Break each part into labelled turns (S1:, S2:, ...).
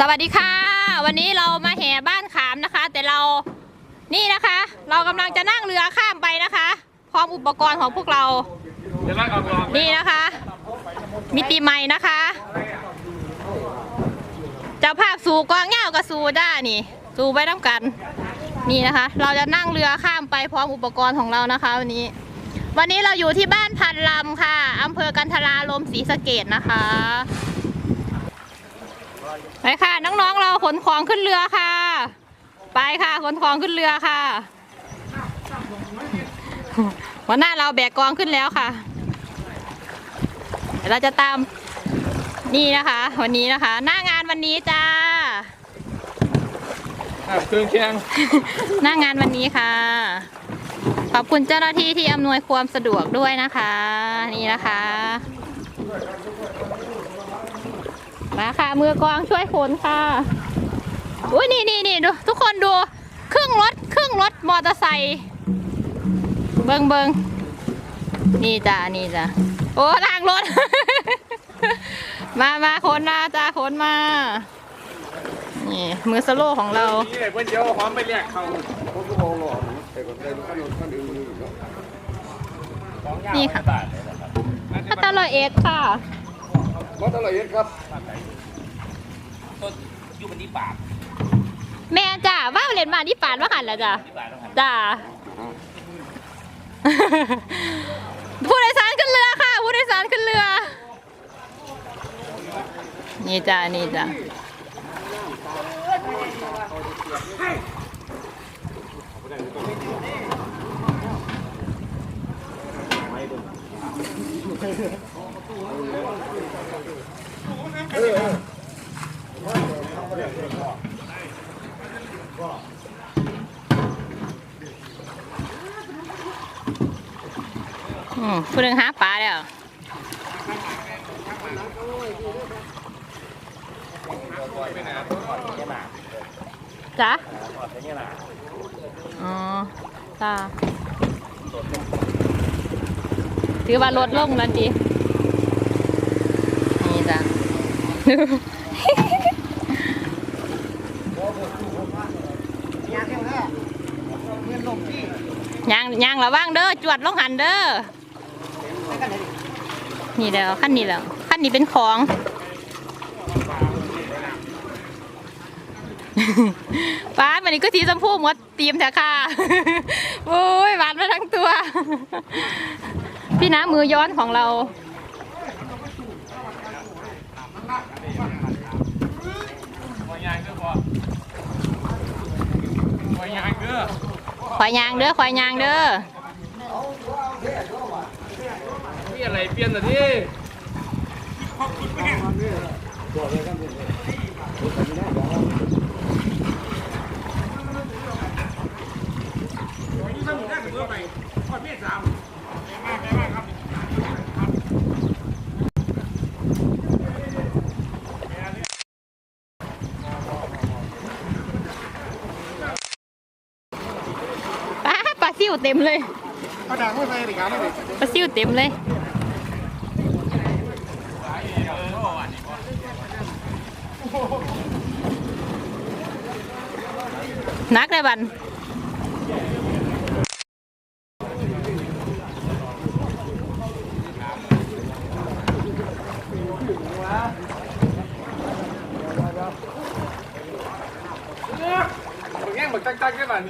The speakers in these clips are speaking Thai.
S1: สวัสดีค่ะ วันนี้เรามาแห่บ้านขามนะคะ แต่เรานี่นะคะ เรากำลังจะนั่งเรือข้ามไปนะคะ พร้อมอุปกรณ์ของพวกเรา
S2: น
S1: ี่นะคะ มิติใหม่นะคะเจ้าภาพสู่กวางเง่ากับสู่ด้านี่ สู่ไปน้ำกัน นี่นะคะ เราจะนั่งเรือข้ามไปพร้อมอุปกรณ์ของเรานะคะวันนี้ วันนี้เราอยู่ที่บ้านพันลำค่ะอำเภอกันทราลมศรีสะเกดนะคะ ไปค่ะ น้องๆเราขนของขึ้นเรือค่ะ ไปค่ะขนของขึ้นเรือค่ะวันหน้าเราแบกกองขึ้นแล้วค่ะเดี๋ยวเราจะตามนี่นะคะ วันนี้นะคะ หน้างานวันนี้จ้า
S2: อะเครื่องเคียง
S1: หน้างานวันนี้ค่ะ ขอบคุณเจ้าหน้าที่ที่อำนวยความสะดวกด้วยนะคะ นี่นะคะ มาค่ะ มือกองช่วยขนค่ะอุ้ยนี่นี่นี่ดูทุกคนดูครึ่งรถครึ่งรถมอเตอร์ไซค์เบิงเบิงนี่จ้านี่จ้าโอ้ทางรถ มามาขนมาจ้าขนมา นี่มือสโลของเราน
S2: ี่เพื่อนเดียวหอมไปเรียกเขานี่ค่ะ
S1: พัตลอยเอ็ดค่ะ
S3: วัดอะไรเอ็ดครับ
S2: อยู่บนนี้ปาก
S1: แม่จ้าว่าเล่นมาที่ปานว่าหันแล้วจ้าที่ปากต้องหันจ้าผู้โดยสารขึ้นเรือค่ะ ผู้โดยสารขึ้นเรือ นี่จ้านี่จ้า อืมผู้หนึงหาปลาแล้วจ้าอ๋อจ้าถือว่าลดลงแล้วจีนี่จ้ายังยังระวังเด้อจวดลงหันเด้อนี่แล้วขั้นนี้แล้วขั้นนี้เป็นของป้าดวันนี้ก็สีชมพูหมดเตีมแถค่ะโอ้ยหวานมาทั้งตัว พี่น้ำมือย้อนของเรา
S2: หัวยางก็พอหัวยางก็
S1: ควายยางเด้อควายยางเด้อ
S2: มีอะไรเปลี่ยนแต่ที่
S1: ป้าดปลาซิ วเต็มเลยเอาด่
S4: างไม่ใส่ดิครับเ
S1: ลยปลาซิวเต็มเลยนักเลยบัน
S2: มึงแง่งมึงตั้งๆแค่แบบ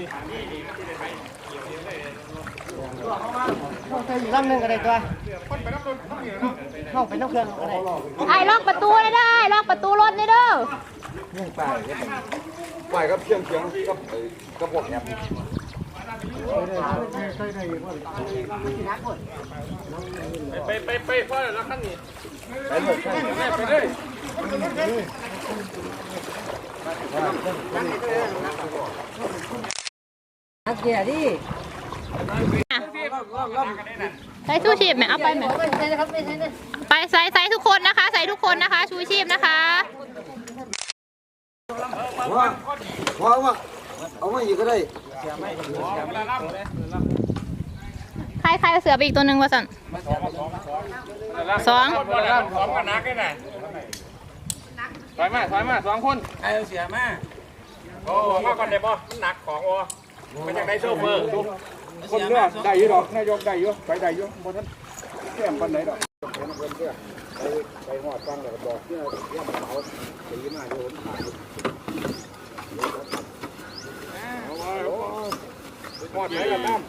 S2: นี้ใส่
S5: อีกล
S6: ำหนึ่ง
S2: ก็ได้ตัวเข้าไป
S5: น้ำเครื่อง
S3: ก็ได้ไอ
S1: ้ล็อกประตูได้ได้ล็อกประตูรถได้เด้อ
S3: ไปครับเชียงเชียงกับกับพวกเนี้ย
S2: ไปไปไปพ่อแล้วขั้นนี้ไปห
S3: มดใช่
S7: ไป
S2: เลยอักเกียร์ดิ
S1: ใส่ชูชีพไหมเอาไปไหมไม่
S6: ใช่นะครับไม่ใช่นะ
S1: ไปใส่ใส่ทุกคนนะคะ ใส่ทุกคนนะคะ ชูชีพนะคะ
S2: ว่า
S3: ว่าว่าเอามาอีกก็ได้
S1: ใครใครเอาเสือไปอีกตัวหนึ่งวะสัน
S2: สองพอแล้วพร้อมกันนักได้ไหนไปอยมาถอยมาสองคนใครเอาเสียมาโอ้มาก่อนได้บ่หนักของโอ้ มันจะได้โชเฟอร์
S4: คนเลือกได้อยู่ดอกนายกได้อยู่ไปได้อยู่บ่ทันแก้มปานไหนดอกไปหอดฟังแล้วบอกที่เรียกเขาสีมาโยนา
S2: หอดไหนล่ะน้
S4: ำ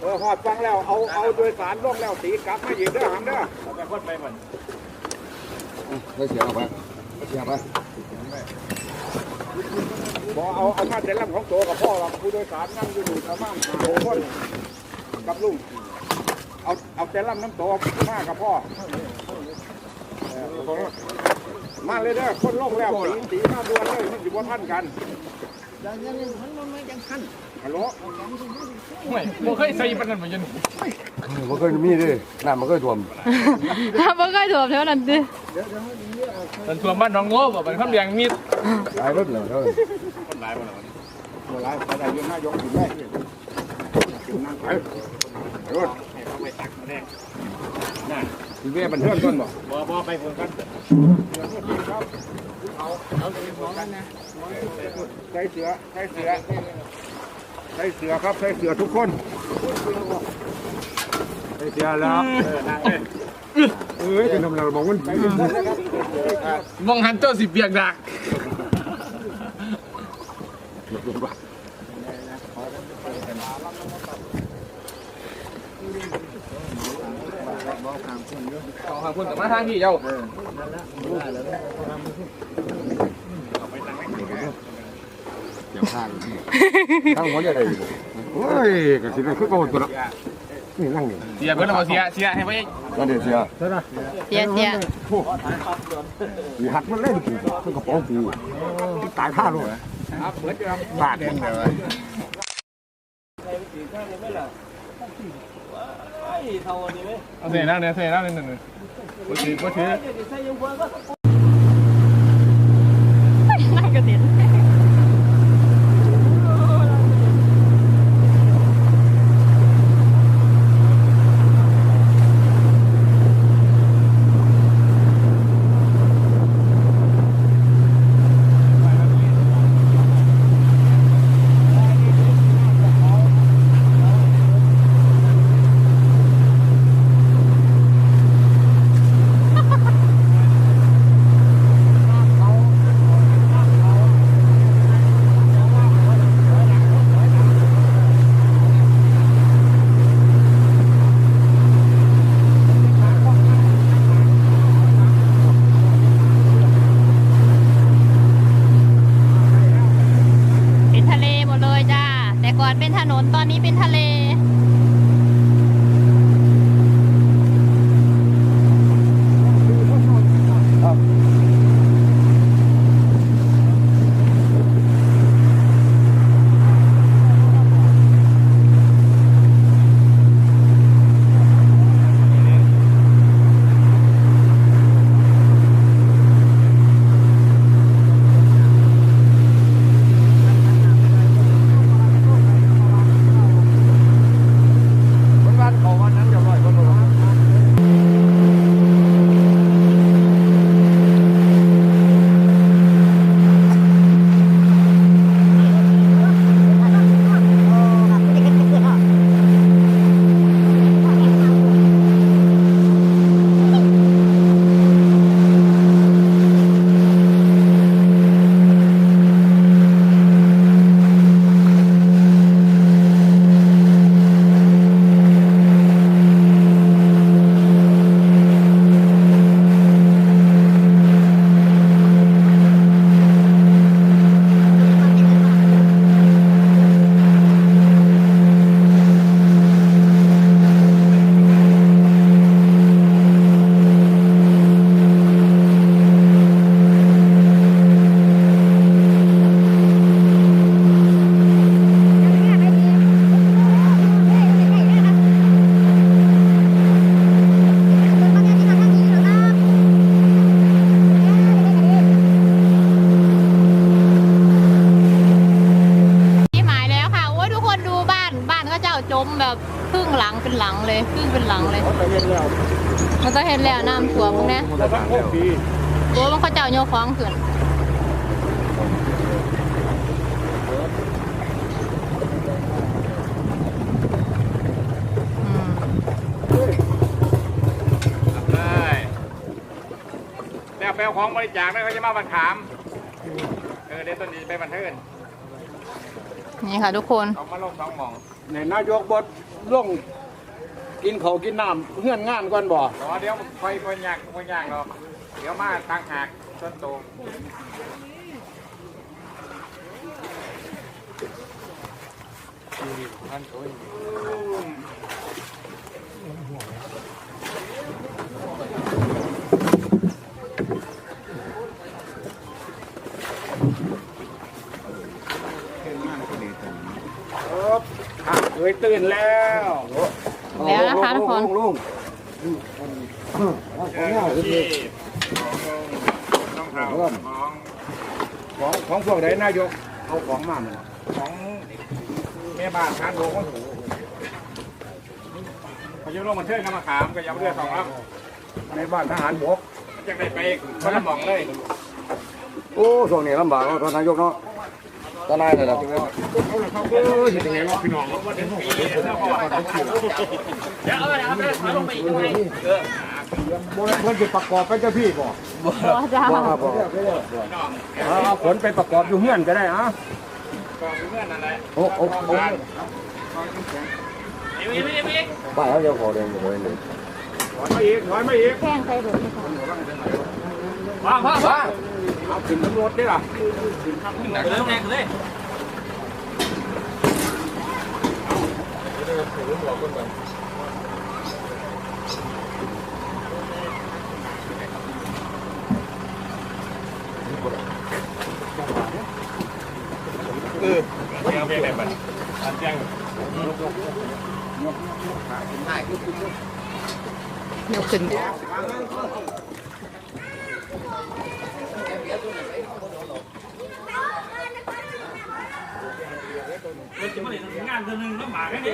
S4: เออหอดฟังแล้วเอาเอาโดยสารล่องแล้วตีกลับมาอีกเด้อหำเด้อ
S2: ไปคนไปมัน
S3: ไม่เสียไปไม่เสียไป
S4: บอกเอาเอามาเต็นลำของโตกับพ่อเราผู้โดยสารนั่งอยู่ดูประมาณห้าหกคนกับลุงเอาเอาเต็นลำน้ำโตมากับพ่อเออมาเลยเด้อคนลงแล้วตีตีมาด่วนเลยมันอยู่บนท่านกันฮัลโหล
S2: ไม่บ่เคยใส่ปานนั้นบ่ยัน
S3: มันก็มีดิน้ำมันก็ท่วม
S1: บ่เคยถูกเท่านั้นดิ
S2: มันท่วมบ้านหน้องโง่บ่มันคำเลี้ยงมีด
S3: หลายรถเลยเท่านั้น
S2: คนหลายบ่ล่ะ
S4: หลายไปได้ยืนหน้ายกขึ้นได้นั่งไป
S2: รถเอาไปตักแรก
S4: ทีเวียบันเทิงต้นบ่
S2: บ่บ่ไปคนกัน
S4: ใส่เสือใส่เสือใส่เสือครับใส่เสือทุกคนใส่เสือแล้ว
S2: เออนั่งเลย
S3: เอ้ยจะทำเราบอกมัน
S4: บ
S7: มองหันเจ้าสิเปียกดัก
S3: เ
S2: อาทางคุณ
S7: กับม
S2: าทาง
S7: พี
S2: ่เจ้าเด
S3: ี๋ยวข้าง
S1: ข้
S3: างหัวเนี่ยอะไรอยู่โอ้ยกระสิบคือโกนตัวละนี่นั่งนี่เสียเพิ่น
S2: เอาเสียเสียให้ไว้
S3: นั่นเดี๋ยวเสีย
S1: เสียเสีย
S3: มีหักมันเล่นกูมันกระป๋องกูตายท่าเลย
S4: ปาดมันเลย
S2: เอาเสียนั่งเนี่ยเสียนั่งเนี่ยหนึ่งบ่ถือบ่ถือ
S1: น่ากระเด็น ก่อนเป็นถนนตอนนี้เป็นทะเล
S3: บ้านเขาวันนั้นจะลอยคนละ
S1: ที่หมายแล้วค่ะ โอ้ยทุกคนดูบ้าน บ้านก็เจ้าจมแบบ ครึ่งหลังเป็นหลังเลยครึ่งเป็นหลังเลยเ
S4: ขาไปเย็นแล้ว
S1: มันก็เห็นแล้วน้ำท่วมพวกเนี้ย
S3: มันก็พวกป
S4: ี
S1: โอ้มันเขาเจ้าโยกของขึ้นอืม
S2: เลยแล้วแปลของบริจาคนั่นเขาจะมาบันขาม เออเดี๋ยวต้นนี้ไปบันเทิง
S1: นี่ค่ะทุกคน
S2: เอามาลงสองหมอง
S4: ในนายกบด ล่งกินเขาวกินน้ำเงื่อนงานก่อนบ่
S2: แต่ว่าเดี๋ยวค่อยค่อยยากค่อยยากหรอกเดี๋ยวมาทางหากต้นโตท่านโต
S4: ยตื่นแล้ว
S1: แล้วนะคะทุกคน
S3: ลุงที่
S2: ต้องเท้าของ
S4: ของของพวกไหนนายกเอาของมามัน
S2: ของ
S4: แม่บ้านทานโลก็ถูก
S2: พายุลงบันเทิงก็มาขามก็ยังเรือสองลำ
S4: ในบ้านทหารบก
S2: จะได้ไปคนละหมองเลย
S3: โอ้ช่วงนี้ลำบากเนาะท่านนายกเนาะ ตอนนายเลยล่ะเดี๋ยว
S2: เอาไปเอาไปเอาลงไปอีกหน่อย
S4: โบราณเพิ่นสิประกอบไปเจ้าพี่บ่
S1: บ่จ้าบ่ครับ
S3: บ่
S2: เอาเอาขน
S4: ไปประกอบอยู่เฮือนก็ได้อะ
S2: ก็เพื่อนอะไรโอ้โอ้โอ้
S4: เอ้ยเ
S7: อ้ยเอ้
S3: บ้านเขาเจ้าของเดินอยู่เลยนี่
S4: ถอยมาอีกถอยมาอีก
S1: แข้งใส่รถ
S7: ว้าวว้าวว้าว
S4: เอาขึ้นตำรวจได้หรอ
S7: หนักเลยแรงเลย
S2: แจ้งเพลงอะไรบ้างแจ้ง
S1: ยกขึ้นมันจะมาเล่นงานเดือน ห
S7: นึงลำบากแค่นี้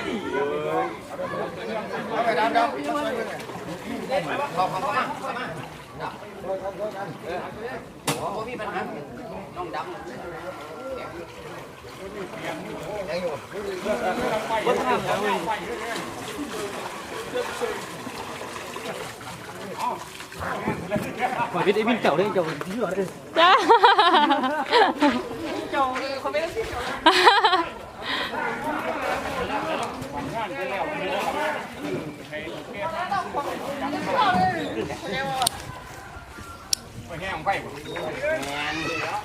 S1: จ้า
S2: แห้งไฟบ่แมนแล้ว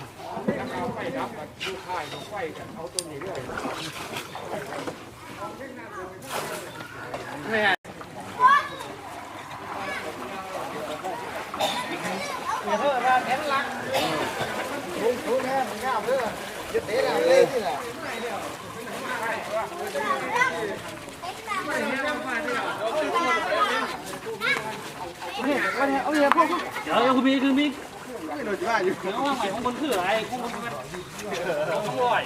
S4: เอาไฟดับกับดูค่ายดูไฟกันเขาตัวนี้ด้วยไม่ใช่เฮ้ยราเห็นลักลุงทุนแห้งข้าเพื่อจะเต
S3: ะแเล่นี่แหละ
S2: เอาเนี่ยเอเคยพวกเดี๋ยวคุณมีคุณมี ไม่โดนจีว
S3: ่าอยู่แล้วว่า
S2: ใหม่ของคนคืออะไรกูมันร้วย